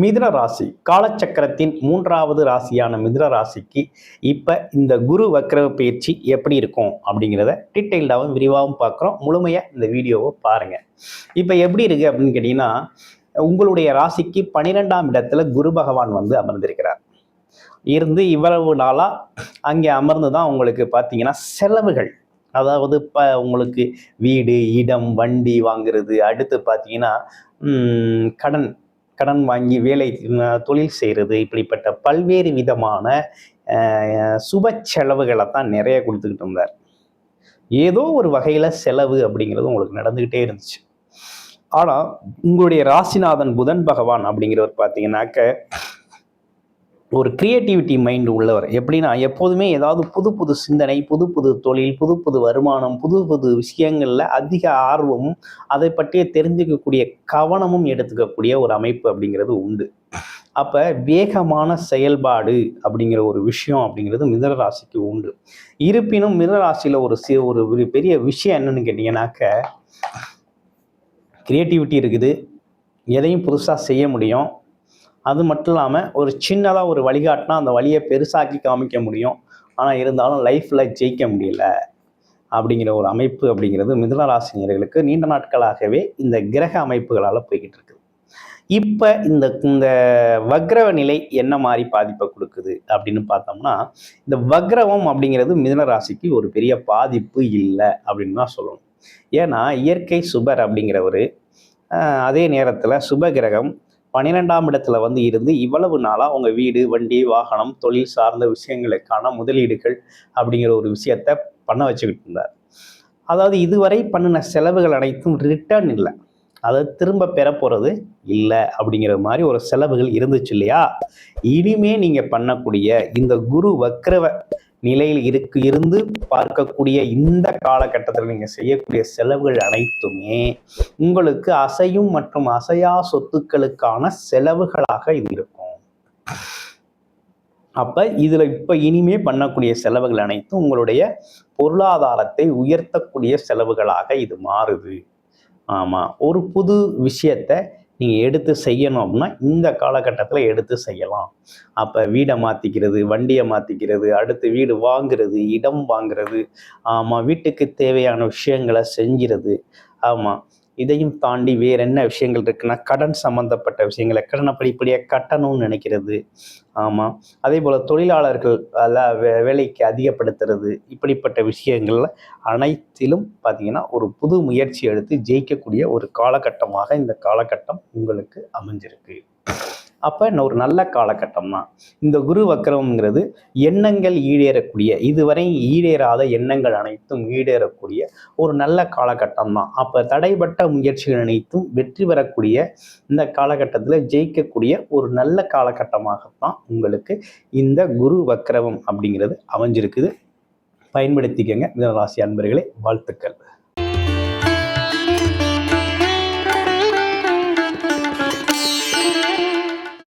மிதுன ராசி. காலச்சக்கரத்தின் மூன்றாவது ராசியான மிதுன ராசிக்கு இப்போ இந்த குரு வக்ர பயிற்சி எப்படி இருக்கும் அப்படிங்கிறத டீட்டெயில்டாகவும் விரிவாகவும் பார்க்குறோம். முழுமையாக இந்த வீடியோவை பாருங்கள் இப்போ எப்படி இருக்கு அப்படின்னு கேட்டிங்கன்னா உங்களுடைய ராசிக்கு பன்னிரெண்டாம் இடத்துல குரு பகவான் வந்து அமர்ந்திருக்கிறார். இருந்து இவ்வளவு நாளாக அங்கே அமர்ந்து தான் உங்களுக்கு பார்த்தீங்கன்னா செலவுகள். அதாவது இப்போ உங்களுக்கு வீடு இடம் வண்டி வாங்குறது அடுத்து பார்த்தீங்கன்னா கடன் கடன் வாங்கி வேலை தொழில் செய்கிறது இப்படிப்பட்ட பல்வேறு விதமான சுப செலவுகளை தான் நிறைய கொடுத்துக்கிட்டு இருந்தார். ஏதோ ஒரு வகையில் செலவு அப்படிங்கிறது உங்களுக்கு நடந்துக்கிட்டே இருந்துச்சு. ஆனால் உங்களுடைய ராசிநாதன் புதன் பகவான் அப்படிங்கிறவர் பார்த்தீங்கன்னாக்க ஒரு கிரியேட்டிவிட்டி மைண்ட் உள்ளவர். எப்படின்னா எப்போதுமே ஏதாவது புது புது சிந்தனை புது புது தொழில் புது புது வருமானம் புது புது விஷயங்களில் அதிக ஆர்வமும் அதை பற்றிய தெரிஞ்சுக்கக்கூடிய கவனமும் எடுத்துக்கக்கூடிய ஒரு அமைப்பு அப்படிங்கிறது உண்டு. அப்போ வேகமான செயல்பாடு அப்படிங்கிற ஒரு விஷயம் அப்படிங்கிறது மிதனராசிக்கு உண்டு. இருப்பினும் மிதனராசியில் ஒரு சி ஒரு ஒரு பெரிய விஷயம் என்னன்னு கேட்டிங்கன்னாக்க கிரியேட்டிவிட்டி இருக்குது. எதையும் புதுசாக செய்ய முடியும். அது மட்டும் இல்லாமல் ஒரு சின்னதாக ஒரு வழிகாட்டினா அந்த வழியை பெருசாக்கி காமிக்க முடியும். ஆனால் இருந்தாலும் லைஃப்பில் ஜெயிக்க முடியல அப்படிங்கிற ஒரு அமைப்பு அப்படிங்கிறது மிதுனராசினியர்களுக்கு நீண்ட நாட்களாகவே இந்த கிரக அமைப்புகளால் போய்கிட்டு இருக்குது. இப்போ இந்த இந்த வக்ரவ நிலை என்ன மாதிரி பாதிப்பை கொடுக்குது அப்படின்னு பார்த்தோம்னா இந்த வக்ரவம் அப்படிங்கிறது மிதுன ராசிக்கு ஒரு பெரிய பாதிப்பு இல்லை அப்படின்னு தான் சொல்லணும். ஏன்னா இயற்கை சுபர் அப்படிங்கிறவர் அதே நேரத்தில் சுப கிரகம் பன்னிரெண்டாம் இடத்துல வந்து இருந்து இவ்வளவு நாளாக உங்கள் வீடு வண்டி வாகனம் தொழில் சார்ந்த விஷயங்களுக்கான முதலீடுகள் அப்படிங்கிற ஒரு விஷயத்த பண்ண வச்சுக்கிட்டு இருந்தார். அதாவது இதுவரை பண்ணின செலவுகள் அனைத்தும் ரிட்டர்ன் இல்லை. அதை திரும்ப பெற போகிறது இல்லை அப்படிங்கிற மாதிரி ஒரு செலவுகள் இருந்துச்சு இல்லையா? இனிமே நீங்கள் பண்ணக்கூடிய இந்த குரு வக்ரவ நிலையில் இருக்கு இருந்து பார்க்கக்கூடிய இந்த காலகட்டத்தில் நீங்கள் செய்யக்கூடிய செலவுகள் அனைத்துமே உங்களுக்கு அசையும் மற்றும் அசையா சொத்துக்களுக்கான செலவுகளாக இது இருக்கும். அப்ப இதுல இப்ப இனிமே பண்ணக்கூடிய செலவுகள் அனைத்தும் உங்களுடைய பொருளாதாரத்தை உயர்த்தக்கூடிய செலவுகளாக இது மாறுது. ஆமா ஒரு புது விஷயத்தை நீங்க எடுத்து செய்யணும் அப்படின்னா இந்த காலகட்டத்தில் எடுத்து செய்யலாம். அப்ப வீடை மாத்திக்கிறது வண்டியை மாத்திக்கிறது அடுத்து வீடு வாங்குறது இடம் வாங்குறது ஆமா வீட்டுக்கு தேவையான விஷயங்களை செஞ்சுறது. ஆமா. இதையும் தாண்டி வேற என்ன விஷயங்கள் இருக்குன்னா கடன் சம்மந்தப்பட்ட விஷயங்களை கடனை படிப்படியாக கட்டணும்னு நினைக்கிறது. ஆமாம் அதே போல் தொழிலாளர்கள் எல்லாம் வே வேலைக்கு அதிகப்படுத்துறது இப்படிப்பட்ட விஷயங்கள்ல அனைத்திலும் பார்த்தீங்கன்னா ஒரு புது முயற்சி எடுத்து ஜெயிக்கக்கூடிய ஒரு காலகட்டமாக இந்த காலகட்டம் உங்களுக்கு அமைஞ்சிருக்கு. அப்போ ஒரு நல்ல காலகட்டம் தான் இந்த குரு வக்கரம்ங்கிறது எண்ணங்கள் ஈடேறக்கூடிய இதுவரை ஈடேறாத எண்ணங்கள் அனைத்தும் ஈடேறக்கூடிய ஒரு நல்ல காலகட்டம் தான் அப்போ தடைப்பட்ட முயற்சிகள் அனைத்தும் வெற்றி பெறக்கூடிய இந்த காலகட்டத்தில் ஜெயிக்கக்கூடிய ஒரு நல்ல காலகட்டமாகத்தான் உங்களுக்கு இந்த குரு வக்கரவம் அப்படிங்கிறது அமைஞ்சிருக்குது. பயன்படுத்திக்கங்க. மிதனராசி அன்பர்களே வாழ்த்துக்கள்.